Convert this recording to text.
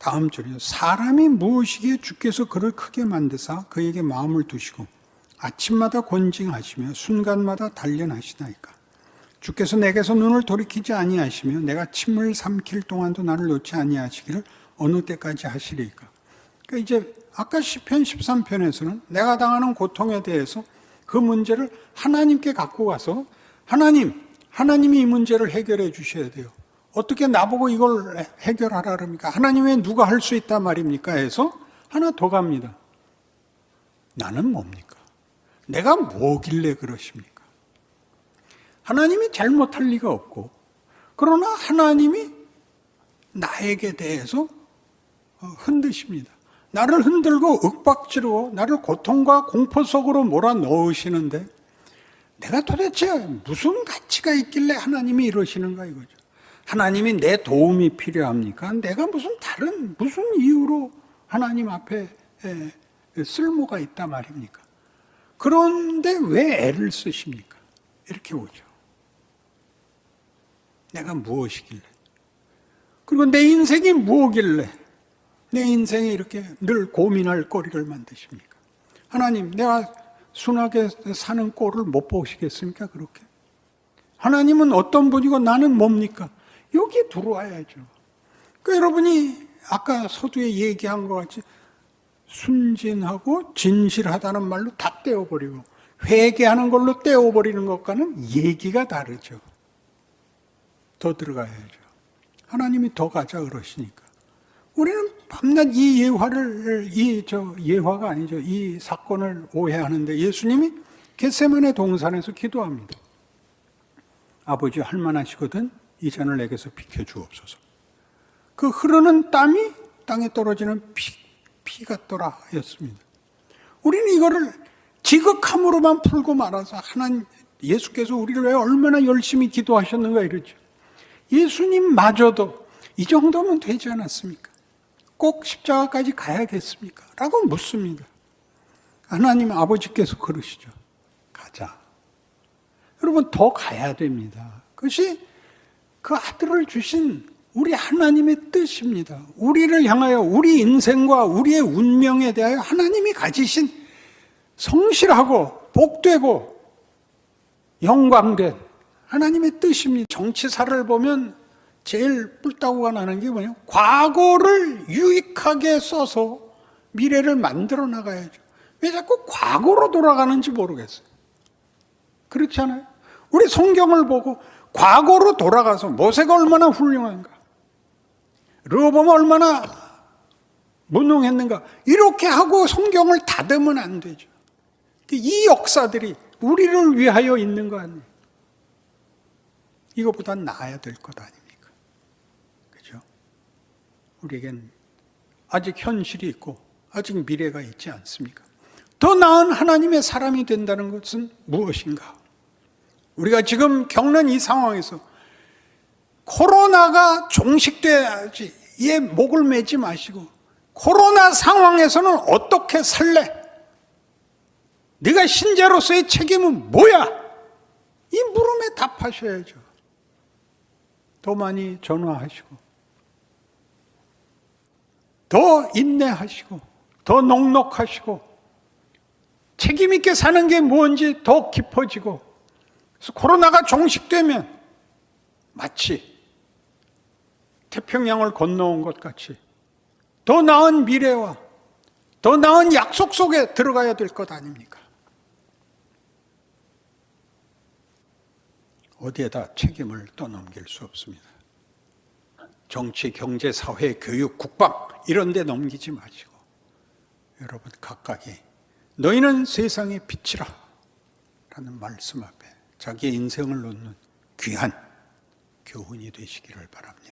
다음 절이요. 사람이 무엇이기에 주께서 그를 크게 만드사 그에게 마음을 두시고 아침마다 권징하시며 순간마다 단련하시나이까. 주께서 내게서 눈을 돌이키지 아니하시며 내가 침을 삼킬 동안도 나를 놓지 아니하시기를 어느 때까지 하시리까. 그러니까 이제 아까 시편 13편에서는 내가 당하는 고통에 대해서 그 문제를 하나님께 갖고 가서 하나님, 하나님이 이 문제를 해결해 주셔야 돼요. 어떻게 나보고 이걸 해결하라 그럽니까? 하나님의 누가 할 수 있단 말입니까? 해서 하나 더 갑니다. 나는 뭡니까? 내가 뭐길래 그러십니까? 하나님이 잘못할 리가 없고, 그러나 하나님이 나에게 대해서 어, 흔드십니다. 나를 흔들고 윽박지르고 나를 고통과 공포 속으로 몰아 넣으시는데 내가 도대체 무슨 가치가 있길래 하나님이 이러시는가 이거죠. 하나님이 내 도움이 필요합니까? 내가 무슨 다른 무슨 이유로 하나님 앞에 에, 쓸모가 있다 말입니까? 그런데 왜 애를 쓰십니까? 이렇게 오죠. 내가 무엇이길래? 그리고 내 인생이 무엇길래? 내 인생에 이렇게 늘 고민할 거리를 만드십니까? 하나님, 내가 순하게 사는 꼴을 못 보시겠습니까? 그렇게. 하나님은 어떤 분이고 나는 뭡니까? 여기 들어와야죠. 그 여러분이 아까 서두에 얘기한 것 같이 순진하고 진실하다는 말로 다 떼어버리고 회개하는 걸로 떼어버리는 것과는 얘기가 다르죠. 더 들어가야죠. 하나님이 더 가자 그러시니까. 우리는 밤낮 이 예화를 이 저 예화가 아니죠. 이 사건을 오해하는데 예수님이 겟세만의 동산에서 기도합니다. 아버지 할만하시거든 이 잔을 내게서 비켜 주옵소서. 그 흐르는 땀이 땅에 떨어지는 피, 피 같더라였습니다. 우리는 이거를 지극함으로만 풀고 말아서 하나님 예수께서 우리를 왜 얼마나 열심히 기도하셨는가 이러죠. 예수님마저도 이 정도면 되지 않았습니까? 꼭 십자가까지 가야겠습니까? 라고 묻습니다. 하나님 아버지께서 그러시죠. 가자. 여러분, 더 가야 됩니다. 그것이 그 아들을 주신 우리 하나님의 뜻입니다. 우리를 향하여 우리 인생과 우리의 운명에 대하여 하나님이 가지신 성실하고 복되고 영광된 하나님의 뜻입니다. 정치사를 보면 제일 뿔따구가 나는 게 뭐냐? 과거를 유익하게 써서 미래를 만들어 나가야죠. 왜 자꾸 과거로 돌아가는지 모르겠어요. 그렇잖아요. 우리 성경을 보고 과거로 돌아가서 모세가 얼마나 훌륭한가, 르호보가 얼마나 무능했는가 이렇게 하고 성경을 닫으면 안 되죠. 이 역사들이 우리를 위하여 있는 거 아니에요. 이거보다 나아야 될 것 아닙니까? 그죠? 우리에겐 아직 현실이 있고 아직 미래가 있지 않습니까? 더 나은 하나님의 사람이 된다는 것은 무엇인가? 우리가 지금 겪는 이 상황에서 코로나가 종식돼야지 이에 목을 매지 마시고 코로나 상황에서는 어떻게 살래? 네가 신자로서의 책임은 뭐야? 이 물음에 답하셔야죠. 더 많이 전화하시고, 더 인내하시고, 더 넉넉하시고, 책임있게 사는 게 뭔지 더 깊어지고, 그래서 코로나가 종식되면 마치 태평양을 건너온 것 같이 더 나은 미래와 더 나은 약속 속에 들어가야 될 것 아닙니까? 어디에다 책임을 떠넘길 수 없습니다. 정치, 경제, 사회, 교육, 국방 이런 데 넘기지 마시고 여러분 각각이 너희는 세상의 빛이라 라는 말씀 앞에 자기의 인생을 놓는 귀한 교훈이 되시기를 바랍니다.